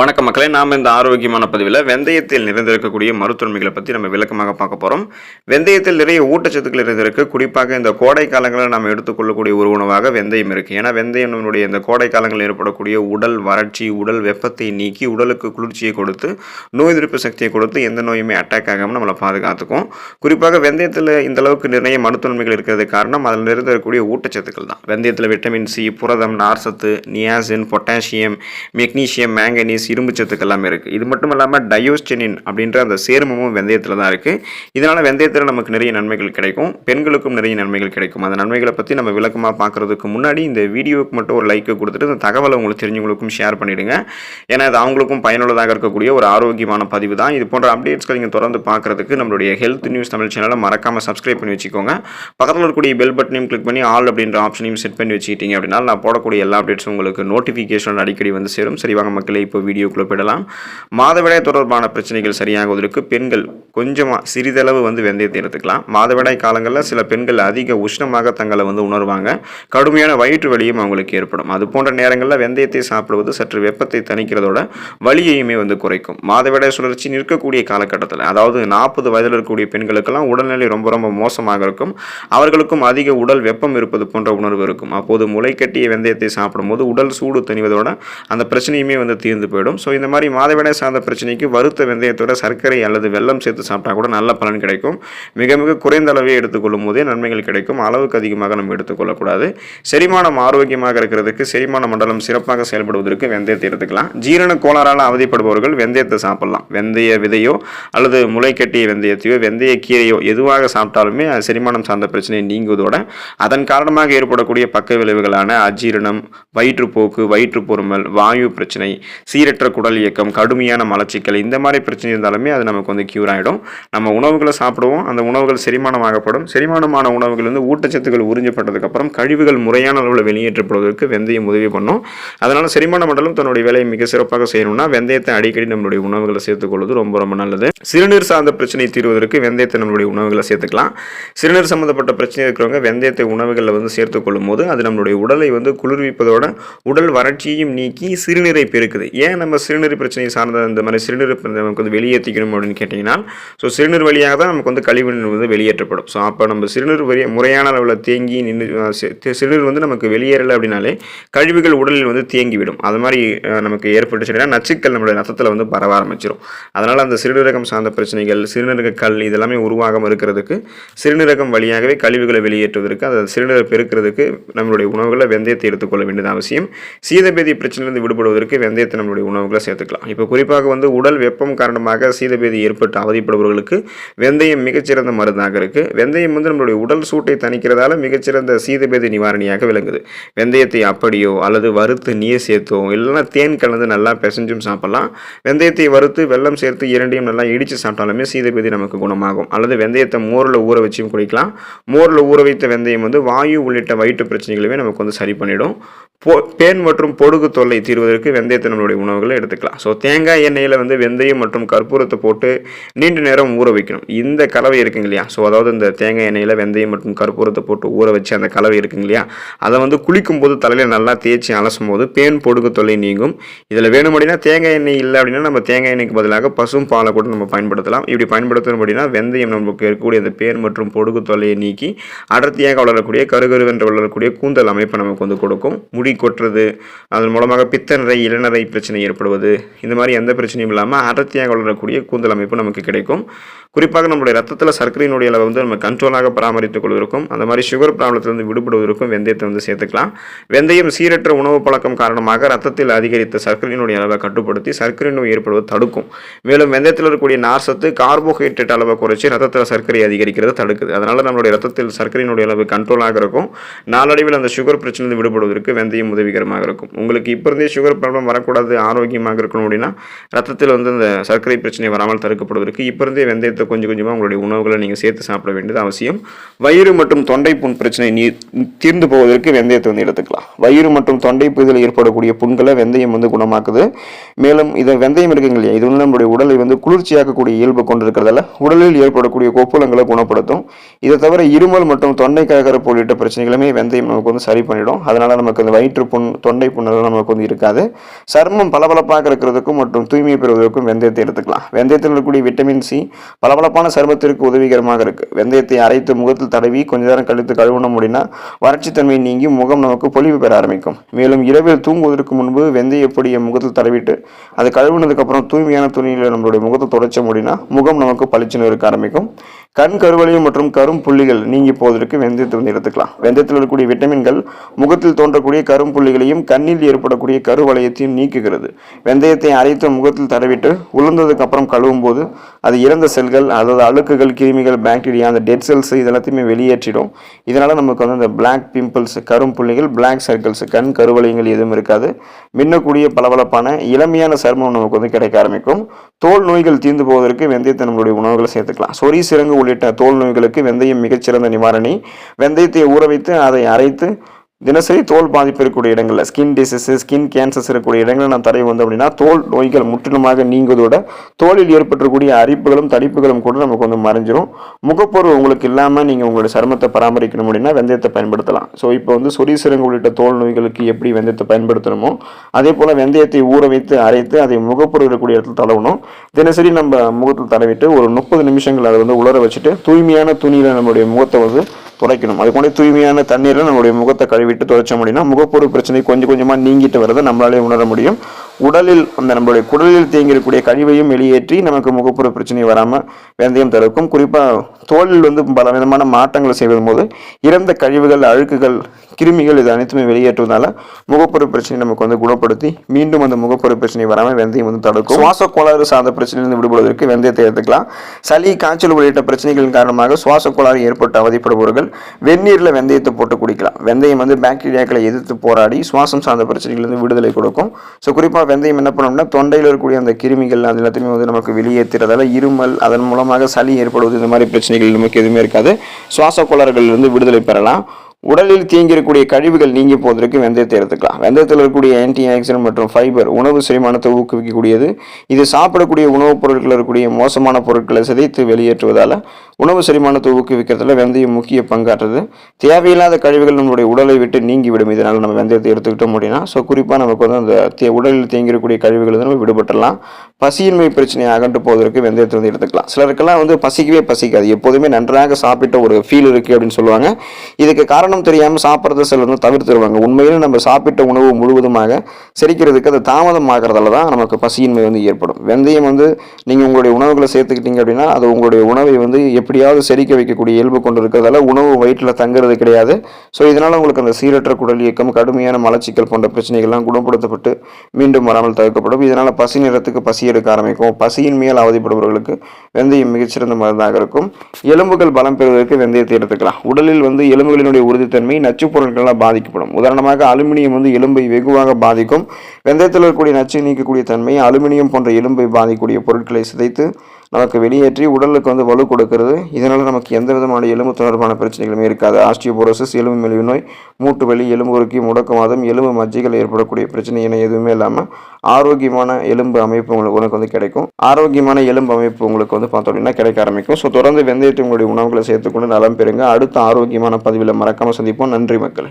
வணக்க மக்களே நாம் இந்த ஆரோக்கியமான பதிவில் வெந்தயத்தில் நிறைந்திருக்கக்கூடிய மருத்துவமைகளை பற்றி நம்ம விளக்கமாக பார்க்க போகிறோம் வெந்தயத்தில் நிறைய ஊட்டச்சத்துக்கள் இருந்திருக்கு குறிப்பாக இந்த கோடை காலங்களில் நாம் எடுத்துக்கொள்ளக்கூடிய ஒரு உணவாக வெந்தயம் இருக்குது ஏன்னா வெந்தயம் நம்மளுடைய இந்த கோடை காலங்களில் ஏற்படக்கூடிய உடல் வறட்சி உடல் வெப்பத்தை நீக்கி உடலுக்கு குளிர்ச்சியை கொடுத்து நோய் எதிர்ப்பு சக்தியை கொடுத்து எந்த நோயுமே அட்டாக் ஆகாமல் நம்மளை பாதுகாத்துக்கும். குறிப்பாக வெந்தயத்தில் இந்த அளவுக்கு நிறைய மருத்துவமைகள் இருக்கிறது காரணம் அதில் நிறைந்திருக்கக்கூடிய ஊட்டச்சத்துக்கள் தான். வெந்தயத்தில் விட்டமின் சி புரதம் நார்சத்து நியாசின் பொட்டாசியம் மெக்னீசியம் மேங்கனீஸ் இரும்பு சத்துக்கள் எல்லாமே இருக்குது இது மட்டும் இல்லாமல் டயோஸ்டெனின் அப்படின்ற அந்த சேர்மமும் வெந்தயத்தில் தான் இருக்குது இதனால் வெந்தயத்தில் நமக்கு நிறைய நன்மைகள் கிடைக்கும். பெண்களுக்கும் நிறைய நன்மைகள் கிடைக்கும். அந்த நன்மைகளை பற்றி நம்ம விளக்கமாக பார்க்குறதுக்கு முன்னாடி இந்த வீடியோவுக்கு மட்டும் ஒரு லைக்கை கொடுத்துட்டு இந்த தகவலை உங்களுக்கு தெரிஞ்சவங்களுக்கும் ஷேர் பண்ணிவிடுங்க ஏன்னா அது அவங்களுக்கும் பயனுள்ளதாக இருக்கக்கூடிய ஒரு ஆரோக்கியமான பதிவு தான். இது போன்ற அப்டேட்ஸ்களை நீங்கள் தொடர்ந்து பார்க்குறதுக்கு நம்மளுடைய ஹெல்த் நியூஸ் தமிழ் சேனலை மறக்காமல் சப்ஸ்கிரைப் பண்ணி வச்சுக்கோங்க. பக்கத்தில் இருக்கக்கூடிய பெல் பட்டனையும் கிளிக் பண்ணி ஆல் அப்படின்ற ஆப்ஷனையும் செட் பண்ணி வச்சுக்கிட்டீங்க அப்படின்னா நான் போடக்கூடிய எல்லா அப்டேட்ஸும் உங்களுக்கு நோட்டிஃபிகேஷன் அடிக்கடி வந்து சேரும். சரி வாங்க மக்களே இப்போ வீடியோக்குள்ளே போயிடலாம். மாதவிடாய் தொடர்பான பிரச்சனைகள் சரியாகுவதற்கு பெண்கள் கொஞ்சமாக சிறிதளவு வந்து வெந்தயத்தை எடுத்துக்கலாம். மாதவிடாய் காலங்களில் சில பெண்கள் அதிக உஷ்ணமாக தங்களை வந்து உணர்வாங்க. கடுமையான வயிற்று வலியும் அவங்களுக்கு ஏற்படும். அது போன்ற நேரங்களில் வெந்தயத்தை சாப்பிடுவது சற்று வெப்பத்தை தணிக்கிறதோட வலியையுமே வந்து குறைக்கும். மாதவிடாய் சுழற்சி நிற்கக்கூடிய காலகட்டத்தில் அதாவது நாற்பது வயதில் இருக்கக்கூடிய பெண்களுக்கெல்லாம் உடல்நிலை ரொம்ப ரொம்ப மோசமாக இருக்கும். அவர்களுக்கும் அதிக உடல் வெப்பம் இருப்பது போன்ற உணர்வு இருக்கும். அப்போது முளைக்கட்டிய வெந்தயத்தை சாப்பிடும்போது உடல் சூடு தணிவதோட அந்த பிரச்சனையுமே வந்து தீர்ந்து போயிடும். ஸோ இந்த மாதிரி மாதவிடாய் சார்ந்த பிரச்சனைக்கு வறுத்த வெந்தயத்தோட சர்க்கரை அல்லது வெள்ளம் சேர்த்து சாப்பிட்டா கூட நல்ல பலன் கிடைக்கும். மிக மிக குறைந்த அளவே எடுத்துக்கொள்ளும் போதே நன்மைகள் கிடைக்கும். அளவுக்கு அதிகமாக நம்ம எடுத்துக்கொள்ளக்கூடாது. செரிமானம் ஆரோக்கியமாக இருக்கிறதுக்கு செரிமான மண்டலம் சிறப்பாக செயல்படுவதற்கு வெந்தயத்தை எடுத்துக்கலாம். ஜீரண கோளாறால் அவதிப்படுபவர்கள் வெந்தயத்தை சாப்பிடலாம். வெந்தய விதையோ அல்லது முளைக்கட்டிய வெந்தயத்தையோ வெந்தய கீரையோ எதுவாக சாப்பிட்டாலுமே செரிமானம் சார்ந்த பிரச்சனை நீங்குவதோட அதன் காரணமாக ஏற்படக்கூடிய பக்க விளைவுகளான அஜீரணம் வயிற்றுப்போக்கு வயிற்று பொறுமல் வாயு பிரச்சனை சீரற்ற குடல் இயக்கம் கடுமையான மலச்சிக்கல் இந்த மாதிரி பிரச்சனை இருந்தாலுமே அது நமக்கு வந்து க்யூர் ஆகிடும் நம்ம உணவுகளை சாப்பிடுவோம். அந்த உணவுகள் செரிமானமாகப்படும். செரிமானமான உணவுகள் வந்து ஊட்டச்சத்துக்கள் உறிஞ்சப்பட்டதுக்கப்புறம் கழிவுகள் முறையான அளவில் வெளியேற்றப்படுவதற்கு வெந்தயம் உதவி பண்ணும். அதனால் செரிமான மண்டலம் தன்னுடைய வேலையை மிக சிறப்பாக செய்யணும்னா வெந்தயத்தை அடிக்கடி நம்மளுடைய உணவுகளை சேர்த்துக்கொள்வது ரொம்ப ரொம்ப நல்லது. சிறுநீர் சார்ந்த பிரச்சனை தீர்வதற்கு வெந்தயத்தை நம்மளுடைய உணவுகளை சேர்த்துக்கலாம். சிறுநீர் சம்மந்தப்பட்ட பிரச்சனை இருக்கிறவங்க வெந்தயத்தை உணவுகளில் வந்து சேர்த்துக்கொள்ளும் போது அது நம்மளுடைய உடலை வந்து குளிர்விப்பதோட உடல் வறட்சியையும் நீக்கி சிறுநீரை பெருக்குது. ஏன் நம்ம சிறுநீர் பிரச்சனையை சார்ந்த இந்த மாதிரி சிறுநீர் நமக்கு வந்து வெளியேற்றிக்கணும் அப்படின்னு கேட்டிங்கன்னா ஸோ சிறுநீர் வழியாக தான் நமக்கு வந்து கழிவு நீர் வந்து வெளியேற்றப்படும். ஸோ அப்போ நம்ம சிறுநீர் வரி முறையான அளவில் தேங்கி நின்று சிறுநீர் வந்து நமக்கு வெளியேறலை அப்படின்னாலே கழிவுகள் உடலில் வந்து தேங்கிவிடும். அது மாதிரி நமக்கு ஏற்பட்டுச்சுன்னா நச்சுக்கள் நம்மளுடைய ரத்தத்தில் வந்து பரவ ஆரம்பிச்சிடும் அதனால் அந்த சிறுநீரகம் சார்ந்த பிரச்சனைகள் சிறுநீரக கல் இதெல்லாமே உருவாகாமல் இருக்கிறதுக்கு சிறுநீரகம் வழியாகவே கழிவுகளை வெளியேற்றுவதற்கு அந்த சிறுநீரை பெருக்கிறதுக்கு நம்மளுடைய உணவுகளை வெந்தயத்தை எடுத்துக்கொள்ள வேண்டியது அவசியம். சீதபேதி பிரச்சனையிலிருந்து விடுபடுவதற்கு வெந்தயத்தை நம்மளுடைய உணவுகளை சேர்த்துக்கலாம். இப்போ குறிப்பாக வந்து உடல் வெப்பம் காரணமாக சீதபேதி ஏற்பட்டு அவதிப்படுபவர்களுக்கு வெந்தயம் மிகச்சிறந்த மருந்தாக இருக்குது வெந்தயம் வந்து நம்மளுடைய உடல் சூட்டை தணிக்கிறதால மிகச்சிறந்த சீதபேதி நிவாரணியாக விளங்குது. வெந்தயத்தை அப்படியோ அல்லது வறுத்து நீர் சேர்த்தோ இல்லைன்னா தேன் கலந்து நல்லா பிசைஞ்சும் சாப்பிடலாம். வெந்தயத்தை வறுத்து வெல்லம் சேர்த்து இரண்டையும் நல்லா இடித்து சாப்பிட்டாலுமே சீதபேதி நமக்கு குணமாகும். அல்லது வெந்தயத்தை மோரில் ஊற வச்சும் குடிக்கலாம். மோரில் ஊற வைத்த வெந்தயம் வந்து வாயு உள்ளிட்ட வயிற்று பிரச்சனைகளுமே நமக்கு வந்து சரி பண்ணிடும். போ பேன் மற்றும் பொடுகு தொல்லை தீர்வதற்கு வெந்தயத்தை நம்மளுடைய உணவுகளை எடுத்துக்கலாம். ஸோ தேங்காய் எண்ணெயில் வந்து வெந்தயம் மற்றும் கற்பூரத்தை போட்டு நீண்ட நேரம் ஊற வைக்கணும். இந்த கலவை இருக்குங்க இல்லையா? ஸோ அதாவது இந்த தேங்காய் எண்ணெயில் வெந்தயம் மற்றும் கற்பூரத்தை போட்டு ஊற வச்சு அந்த கலவை இருக்குங்க இல்லையா? அதை வந்து குளிக்கும் போது தலையில் நல்லா தேய்ச்சி அலசும் போது பேன் பொடுகு தொல்லை நீங்கும். இதில் வேணும் அப்படின்னா தேங்காய் எண்ணெய் இல்லை அப்படின்னா நம்ம தேங்காய் எண்ணெய்க்கு பதிலாக பசும் பாலை கூட நம்ம பயன்படுத்தலாம். இப்படி பயன்படுத்தணும் அப்படின்னா வெந்தயம் நமக்கு இருக்கக்கூடிய அந்த பேன் மற்றும் பொடுகு தொல்லையை நீக்கி அடர்த்தியாக வளரக்கூடிய கருகருவென்று வளரக்கூடிய கூந்தல் அமைப்பை நமக்கு வந்து கொடுக்கும். முடி கொட்டுறது அதன் மூலமாக பித்தநிறை இளநரை பிரச்சனை ஏற்படுவது. இந்த மாதிரி எந்த பிரச்சனையும் இல்லாமல் அடர்த்தியாக வளரக்கூடிய கூந்தல் அமைப்பு நமக்கு கிடைக்கும். குறிப்பாக நம்மளுடைய ரத்தத்தில் சர்க்கரையினுடைய அளவை வந்து நம்ம கண்ட்ரோலாக பராமரித்துக் கொள்வதற்கும் அந்த மாதிரி சுகர் ப்ராப்ளத்திலிருந்து விடுபடுவதற்கும் வெந்தயத்தை வந்து சேர்த்துக்கலாம். வெந்தயம் சீரற்ற உணவு பழக்கம் காரணமாக ரத்தத்தில் அதிகரித்த சர்க்கரையினுடைய அளவை கட்டுப்படுத்தி சர்க்கரை நோய் ஏற்படுவது தடுக்கும். மேலும் வெந்தயத்தில் இருக்கக்கூடிய நார்சத்து கார்போஹைட்ரேட் அளவை குறைச்சி ரத்தத்தில் சர்க்கரை அதிகரிக்கிறது தடுக்குது. அதனால் நம்மளுடைய ரத்தத்தில் சர்க்கரையினுடைய அளவு கண்ட்ரோலாக இருக்கும். நாளடைவில் அந்த சுகர் பிரச்சனை விடுபடுவதற்கு வெந்தயம் உதவிகரமாக இருக்கும். உங்களுக்கு இப்போ இருந்தே சுகர் ப்ராப்ளம் வரக்கூடாது ஆரோக்கியமாக இருக்கணும் அப்படின்னா ரத்தத்தில் வந்து அந்த சர்க்கரை பிரச்சனை வராமல் தடுக்கப்படுவதற்கு இப்போ இருந்தே வெந்தயத்தை கொஞ்சம் கொஞ்சமாக உங்களுடைய உணவுகளை நீங்கள் சேர்த்து சாப்பிட வேண்டியது அவசியம். வயிறு மற்றும் தொண்டை புண் பிரச்சனை நீ தீர்ந்து போவதற்கு வெந்தயத்தை வந்து எடுத்துக்கலாம். வயிறு மற்றும் தொண்டை புதில் ஏற்படக்கூடிய புண்களை வெந்தயம் வந்து குணமாக்குது. மேலும் இதை வெந்தயம் இருக்குங்க இல்லையா? இது வந்து நம்மளுடைய உடலை வந்து குளிர்ச்சியாக்கக்கூடிய இயல்பு கொண்டிருக்கிறதால உடலில் ஏற்படக்கூடிய கொப்புளங்களை குணப்படுத்தும். இதை தவிர இருமல் மற்றும் தொண்டை கரகரப்பு உள்ளிட்ட பிரச்சனைகளுமே வெந்தயம் நமக்கு வந்து சரி பண்ணிடும். அதனால நமக்கு அந்த வயிற்று புண் தொண்டை புண்ணெல்லாம் நமக்கு வந்து இருக்காது. சர்மம் பல பளபளப்பாக இருக்கிறதுக்கும் மற்றும் தூய்மை பெறுவதற்கும் வெந்தயத்தை எடுத்துக்கலாம். வெந்தயத்தில் இருக்கக்கூடிய விட்டமின் சி பளபளப்பான சருமத்திற்கு உதவிகரமாக இருக்கு. வெந்தயத்தை அரைத்து முகத்தில் தடவி கொஞ்ச நேரம் கழித்து கழுவணும் அப்படின்னா வறட்சித்தன்மை நீங்கி முகம் நமக்கு பொலிவு பெற ஆரம்பிக்கும். மேலும் இரவில் தூங்குவதற்கு முன்பு வெந்தய பொடியை முகத்தில் தடவிட்டு அது கழுவுனதுக்கப்புறம் தூய்மையான துணியில் நம்மளுடைய முகத்தை தொடச்ச முடினா முகம் நமக்கு பளிச்சுன்னு இருக்க ஆரம்பிக்கும். கண் கருவளையம் மற்றும் கரும் புள்ளிகள் நீங்கி போவதற்கு வெந்தயத்தை வந்து எடுத்துக்கலாம். வெந்தயத்தில் இருக்கக்கூடிய விட்டமின்கள் முகத்தில் தோன்றக்கூடிய கரும் புள்ளிகளையும் கண்ணில் ஏற்படக்கூடிய கருவளையத்தையும் நீக்குகிறது. வெந்தயத்தை அரைத்து முகத்தில் தடவிட்டு உளுந்ததுக்கு அப்புறம் கழுவும் போது அது இறந்த செல்கள் அதாவது அழுக்குகள் கிருமிகள் பாக்டீரியா அந்த டெட் செல்ஸ் இதெல்லாத்தையுமே வெளியேற்றிடும். இதனால் நமக்கு வந்து அந்த பிளாக் பிம்பிள்ஸ் கரும் புள்ளிகள் பிளாக் சர்க்கிள்ஸ் கண் கருவளையங்கள் எதுவும் இருக்காது. மின்னக்கூடிய பளபளப்பான இளமையான சருமம் நமக்கு வந்து கிடைக்க ஆரம்பிக்கும். தோல் நோய்கள் தீர்ந்து போவதற்கு வெந்தயத்தை நம்மளுடைய உணவுகளை சேர்த்துக்கலாம். சொரி சிறங்கு உள்ளிட்ட தோல் நோய்களுக்கு வெந்தயம் மிகச்சிறந்த நிவாரணி. வெந்தயத்தை ஊற வைத்து அதை அரைத்து தினசரி தோல் பாதிப்பு இருக்கக்கூடிய இடங்களில் ஸ்கின் டிசீஸு ஸ்கின் கேன்சர்ஸ் இருக்கக்கூடிய இடங்களில் நான் தடை வந்தோம் அப்படின்னா தோல் நோய்கள் முற்றிலுமாக நீங்குவதோட தோலில் ஏற்பட்டிருக்கக்கூடிய அரிப்புகளும் தடிப்புகளும் கூட நமக்கு வந்து மறைஞ்சிரும். முகப்பொருள் உங்களுக்கு இல்லாமல் நீங்கள் உங்களுடைய சருமத்தை பராமரிக்கணும் அப்படின்னா வெந்தயத்தை பயன்படுத்தலாம். ஸோ இப்போ வந்து சொறி சிறங்கு உள்ளிட்ட தோல் நோய்களுக்கு எப்படி வெந்தயத்தை பயன்படுத்தணுமோ அதே போல் வெந்தயத்தை ஊற வைத்து அரைத்து அதை முகப்பொருள் இருக்கக்கூடிய இடத்துல தடவணும். தினசரி நம்ம முகத்தில் தடவிட்டு ஒரு முப்பது நிமிஷங்கள் அதை வந்து உலர வச்சுட்டு தூய்மையான துணியில் நம்மளுடைய முகத்தை வந்து துடைக்கணும். அது கொண்டு தூய்மையான தண்ணீரில் நம்மளுடைய முகத்தை கழுவிட்டு துடைச்ச முடியும்னா முகப்பொருள் பிரச்சனை கொஞ்சம் கொஞ்சமாக நீங்கிட்டு வரதை நம்மளாலே உணர முடியும். உடலில் அந்த நம்மளுடைய குடலில் தேங்கியிருக்கக்கூடிய கழிவையும் வெளியேற்றி நமக்கு முகப்புற பிரச்சனை வராமல் வெந்தயம் தடுக்கும். குறிப்பாக தோலில் வந்து பல விதமான மாற்றங்களை செய்வதும் போது இறந்த கழிவுகள் அழுக்குகள் கிருமிகள் இது அனைத்துமே வெளியேற்றுவதால முகப்பொருள் பிரச்சனை நமக்கு வந்து குணப்படுத்தி மீண்டும் அந்த முகப்பொருள் பிரச்சனை வராமல் வெந்தயம் வந்து தடுக்கும். சுவாச கோளாறு சார்ந்த பிரச்சனையிலிருந்து விடுபடுவதற்கு வெந்தயத்தை எடுத்துக்கலாம். சளி காய்ச்சல் உள்ளிட்ட பிரச்சனைகளின் காரணமாக சுவாச கோளாறு ஏற்பட்டு அவதிப்படுபவர்கள் வெந்நீரில் வெந்தயத்தை போட்டு குடிக்கலாம். வெந்தயம் வந்து பாக்டீரியாக்களை எதிர்த்து போராடி சுவாசம் சார்ந்த பிரச்சனைகளிலிருந்து விடுதலை கொடுக்கும். ஸோ குறிப்பாக வெந்தயம் என்ன பண்ணோம்னா தொண்டையில் இருக்கக்கூடிய அந்த கிருமிகள் அது எல்லாத்தையுமே வந்து நமக்கு வெளியேற்றுறதால இருமல் அதன் மூலமாக சளி ஏற்படுவது இந்த மாதிரி பிரச்சனைகள் நமக்கு எதுவுமே இருக்காது. சுவாச கோளாறுகளிலிருந்து விடுதலை பெறலாம். உடலில் தீங்கிருக்கக்கூடிய கழிவுகள் நீங்கி போவதற்கு வெந்தயத்தை எடுத்துக்கலாம். வெந்தயத்தில் இருக்கக்கூடிய ஆன்டி ஆக்சிடென்ட் மற்றும் ஃபைபர் உணவு செரிமானத்தை ஊக்குவிக்கக்கூடியது. இது சாப்பிடக்கூடிய உணவுப் பொருட்களில் இருக்கக்கூடிய மோசமான பொருட்களை சிதைத்து வெளியேற்றுவதால் உணவு செரிமானத்தை ஊக்குவிக்கிறதுல வெந்தயம் முக்கிய பங்காற்றுது. தேவையில்லாத கழிவுகள் நம்மளுடைய உடலை விட்டு நீங்கிவிடும். இதனால் நம்ம வெந்தயத்தை எடுத்துக்கிட்டோம் அப்படின்னா ஸோ குறிப்பாக நமக்கு வந்து அந்த உடலில் தேங்கிருக்கக்கூடிய கழிவுகள் வந்து நம்ம விடுபட்டலாம் பசியின்மை பிரச்சனையை அகன்று போவதற்கு வெந்தயத்தை வந்து எடுத்துக்கலாம். சிலருக்கெல்லாம் வந்து பசிக்கவே பசிக்காது. எப்போதுமே நன்றாக சாப்பிட்ட ஒரு ஃபீல் இருக்குது அப்படின்னு சொல்லுவாங்க. இதுக்கு காரணம் தெரியாமல் சாப்பிட்றத சிலர் தவிர்த்துருவாங்க. உண்மையிலே நம்ம சாப்பிட்ட உணவு முழுவதுமாக செரிக்கிறதுக்கு அது தாமதம் ஆகிறதால தான் நமக்கு பசியின்மை வந்து ஏற்படும். வெந்தயம் வந்து நீங்கள் உங்களுடைய உணவுகளை சேர்த்துக்கிட்டீங்க அப்படின்னா அது உங்களுடைய உணவை வந்து எப்படியாவது செரிக்க வைக்கக்கூடிய இயல்பு கொண்டு இருக்கிறதால உணவு வயிற்றில் தங்குறது கிடையாது. ஸோ இதனால் உங்களுக்கு அந்த சீரற்ற குடல் இயக்கம் கடுமையான மலச்சிக்கல் போன்ற பிரச்சனைகள்லாம் குணப்படுத்தப்பட்டு மீண்டும் வராமல் தவிர்க்கப்படும். இதனால் பசி நேரத்துக்கு பசி எடுக்க ஆரம்பிக்கும். பசியின் மேல் அவதிப்படுபவர்களுக்கு வெந்தயம் மிகச்சிறந்த மருந்தாக இருக்கும். எலும்புகள் பலம் பெறுவதற்கு வெந்தயத்தை எடுத்துக்கலாம். உடலில் வந்து எலும்புகளினுடைய உறுதித்தன்மை நச்சுப் பொருட்களால் பாதிக்கப்படும். உதாரணமாக அலுமினியம் வந்து எலும்பை வெகுவாக பாதிக்கும். வெந்தயத்தில் இருக்கக்கூடிய நச்சு நீக்கக்கூடிய தன்மை அலுமினியம் போன்ற எலும்பை பாதிக்கக்கூடிய பொருட்களை சிதைத்து நமக்கு வெளியேற்றி உடலுக்கு வந்து வலு கொடுக்கிறது. இதனால் நமக்கு எந்த விதமான எலும்பு தொடர்பான பிரச்சனைகளுமே இருக்காது. ஆஸ்டியோபோரோசிஸ் எலும்பு மெலிவு நோய் மூட்டு வலி எலும்பு உருக்கி முடக்கமாதம் எலும்பு மஜ்ஜைகள் ஏற்படக்கூடிய பிரச்சனை என எதுவுமே இல்லாமல் ஆரோக்கியமான எலும்பு அமைப்பு உங்களுக்கு உனக்கு வந்து கிடைக்கும். ஆரோக்கியமான எலும்பு அமைப்பு உங்களுக்கு வந்து பார்த்தோம் அப்படின்னா கிடைக்க ஆரம்பிக்கும். ஸோ தொடர்ந்து வெந்தயத்தை உங்களுடைய உணவுகளை சேர்த்துக்கொண்டு நலம் பெறுங்க. அடுத்த ஆரோக்கியமான பதிவில் மறக்காமல் சந்திப்போம். நன்றி மக்கள்.